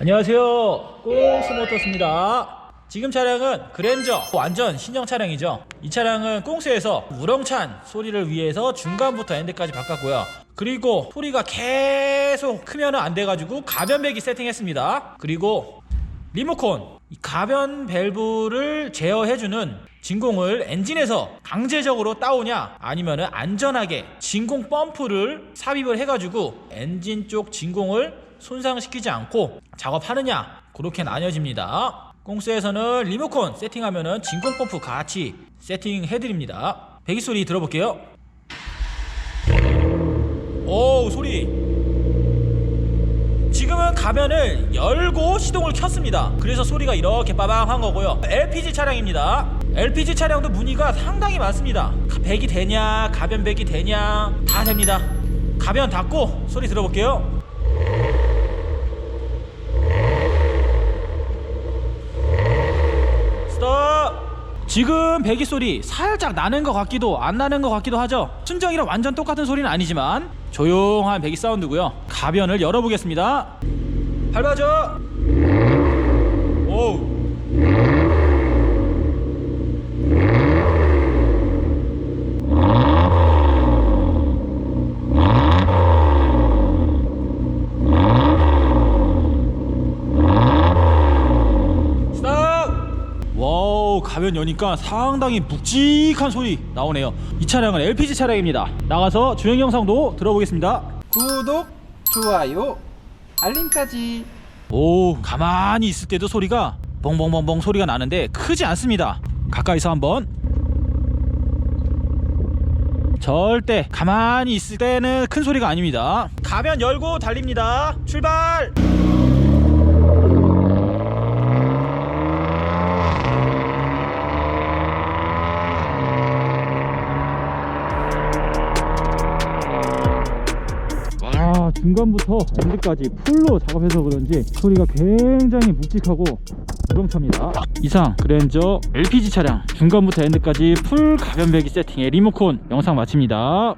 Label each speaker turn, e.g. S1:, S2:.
S1: 안녕하세요. 꽁스모터스입니다. 지금 차량은 그랜저 완전 신형 차량이죠. 이 차량은 꽁스에서 우렁찬 소리를 위해서 중간부터 엔드까지 바꿨고요. 그리고 소리가 계속 크면 안 돼가지고 가변배기 세팅했습니다. 그리고 리모콘 이 가변 밸브를 제어해주는 진공을 엔진에서 강제적으로 따오냐 아니면 안전하게 진공 펌프를 삽입을 해가지고 엔진 쪽 진공을 손상시키지 않고 작업하느냐 그렇게 나뉘어집니다 꽁스에서는 리모컨 세팅하면은 진공 펌프 같이 세팅해드립니다 배기 소리 들어볼게요 오 소리 지금은 가면을 열고 시동을 켰습니다. 그래서 소리가 이렇게 빠방한 거고요. LPG 차량입니다. LPG 차량도 문의가 상당히 많습니다. 가- 배기 되냐, 가변 배기 되냐, 다 됩니다. 가변 닫고 소리 들어볼게요. 스톱! 지금 배기 소리 살짝 나는 것 같기도 안 나는 것 같기도 하죠. 순정이랑 완전 똑같은 소리는 아니지만 조용한 배기 사운드고요. 가변을 열어보겠습니다. 밟아줘. 오. 스탑! 와우 가면 여니까 상당히 묵직한 소리 나오네요. 이 차량은 LPG 차량입니다. 나가서 주행 영상도 들어보겠습니다.
S2: 구독, 좋아요, 알림까지.
S1: 오 가만히 있을 때도 소리가 뻥뻥뻥뻥 소리가 나는데 크지 않습니다. 가까이서 한번. 절대 가만히 있을 때는 큰 소리가 아닙니다. 가면 열고 달립니다. 출발 아 중간부터 엔드까지 풀로 작업해서 그런지 소리가 굉장히 묵직하고 우렁찹니다. 이상 그랜저 LPG 차량 중간부터 엔드까지 풀 가변배기 세팅의 리모콘 영상 마칩니다